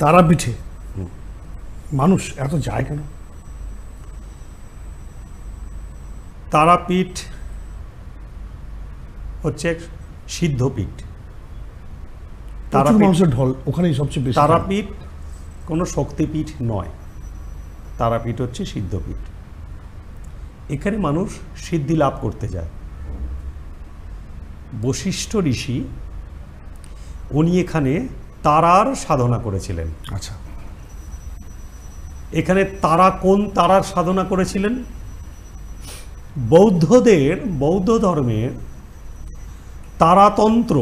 তারাপীঠে মানুষ এত যায় কেন? তারাপীঠ হচ্ছে সিদ্ধপীঠ তারাপীঠ মানুষের ঢল ওখানেই সবচেয়ে বেশি তারাপীঠ কোনো শক্তিপীঠ নয়। তারাপীঠ হচ্ছে সিদ্ধপীঠ এখানে মানুষ সিদ্ধি লাভ করতে যায়। বশিষ্ঠ ঋষি উনি এখানে তারার সাধনা করেছিলেন। আচ্ছা। এখানে তারা কোন তারার সাধনা করেছিলেন? বৌদ্ধদের বৌদ্ধ ধর্মের তারাতন্ত্র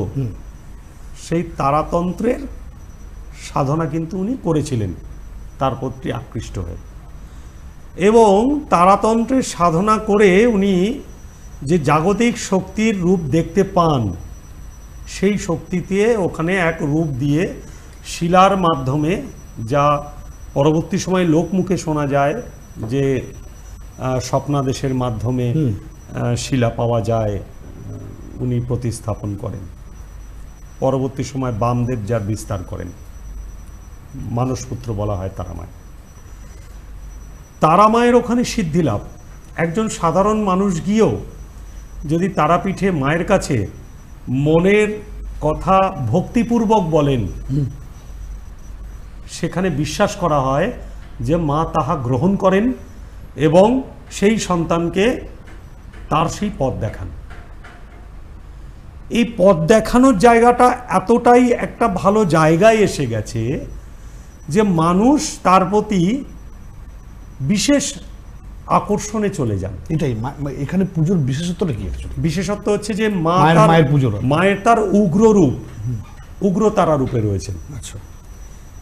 সেই তারাতন্ত্রের সাধনা কিন্তু উনি করেছিলেন তার প্রতি আকৃষ্ট হয়ে। এবং তারাতন্ত্রের সাধনা করে উনি যে জাগতিক শক্তির রূপ দেখতে পান সেই শক্তিতে ওখানে এক রূপ দিয়ে শিলার মাধ্যমে যা পরবর্তী সময়ে লোকমুখে শোনা যায় যে স্বপ্নাদেশের মাধ্যমে শিলা পাওয়া যায় উনি প্রতিস্থাপন করেন। পরবর্তী সময় বামদেব যার বিস্তার করেন। মানসপুত্র বলা হয় তারামায় তারামায়ের ওখানে সিদ্ধি লাভ একজন সাধারণ মানুষ গিয়েও যদি তারাপীঠে মায়ের কাছে মনের কথা ভক্তিপূর্বক বলেন। সেখানে বিশ্বাস করা হয় যে মা তাহা গ্রহণ করেন এবং সেই সন্তানকে তার সেই পথ দেখান। এই পথ দেখানোর জায়গাটা এতটাই একটা ভালো জায়গায় এসে গেছে যে মানুষ তার প্রতি বিশেষ আকর্ষণে চলে যান। এটাই এখানে পুজোর বিশেষত্বটা কি বিশেষত্ব হচ্ছে যে মা মায়ের- পুজো মায়ের পুজোর। মায়ের তার উগ্র রূপ উগ্র তারা রূপে রয়েছেন আচ্ছা।